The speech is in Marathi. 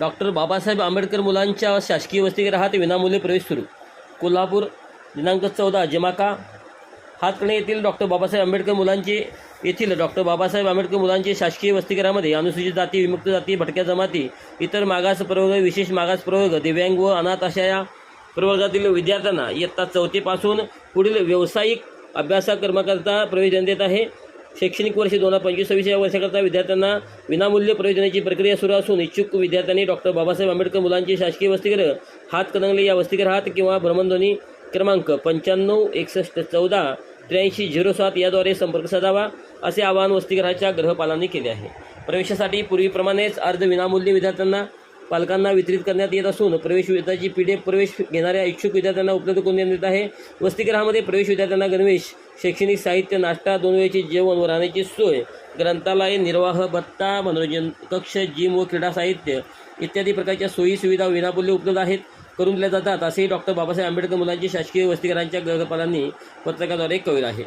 डॉक्टर बाबासाहेब आंबेडकर मुलांच्या शासकीय वसतिगृहात विनामूल्य प्रवेश सुरू. कोल्हापूर दिनांक चौदा जमाका हातकणे येथील डॉक्टर बाबासाहेब आंबेडकर मुलांचे येथील डॉक्टर बाबासाहेब आंबेडकर मुलांचे शासकीय वसतिगृहामध्ये अनुसूचित जाती विमुक्त जाती भटक्या जमाती इतर मागास प्रवर्ग विशेष मागास प्रवर्ग दिव्यांग व अनाथ अशा या प्रवर्गातील विद्यार्थ्यांना इयत्ता चौथीपासून पुढील व्यावसायिक अभ्यासक्रमाकरता प्रवेश देण्यात येत आहे. शैक्षणिक वर्ष दोन हजार पंचवीस सव्वीस या वर्षाकरता विद्यार्थ्यांना विनामूल्य प्रवेश देण्याची प्रक्रिया सुरू असून इच्छुक विद्यार्थ्यांनी डॉक्टर बाबासाहेब आंबेडकर मुलांचे शासकीय वसतिगृह हातकणंगले या वसतिगृहात किंवा भ्रमणध्वनी क्रमांक पंच्याण्णव एकसष्ट चौदा त्र्याऐंशी झिरो सात याद्वारे संपर्क साधावा असे आवाहन वसतिगृहाच्या ग्रहपालांनी केले आहे. प्रवेशासाठी पूर्वीप्रमाणेच अर्ज विनामूल्य विद्यार्थ्यांना पालकांना वितरित करण्यात येत असून प्रवेश विद्यार्थी पी डी एफ प्रवेश घेणाऱ्या इच्छुक विद्यार्थ्यांना उपलब्ध करून देण्यात येत आहे. वसतिगृहामध्ये प्रवेश विद्यार्थ्यांना गणवेश शैक्षणिक साहित्य नाश्ता दोन वेळेचे जेवण व राहण्याची सोय ग्रंथालय निर्वाह भत्ता मनोरंजन कक्ष जिम व क्रीडा साहित्य इत्यादी प्रकारच्या सोयी सुविधा विनामूल्य उपलब्ध आहेत. करून दिल्या जातात असेही डॉक्टर बाबासाहेब आंबेडकर मुलांची शासकीय वसतिगृहांच्या गृहपालांनी पत्रकाद्वारे कळविलं आहे.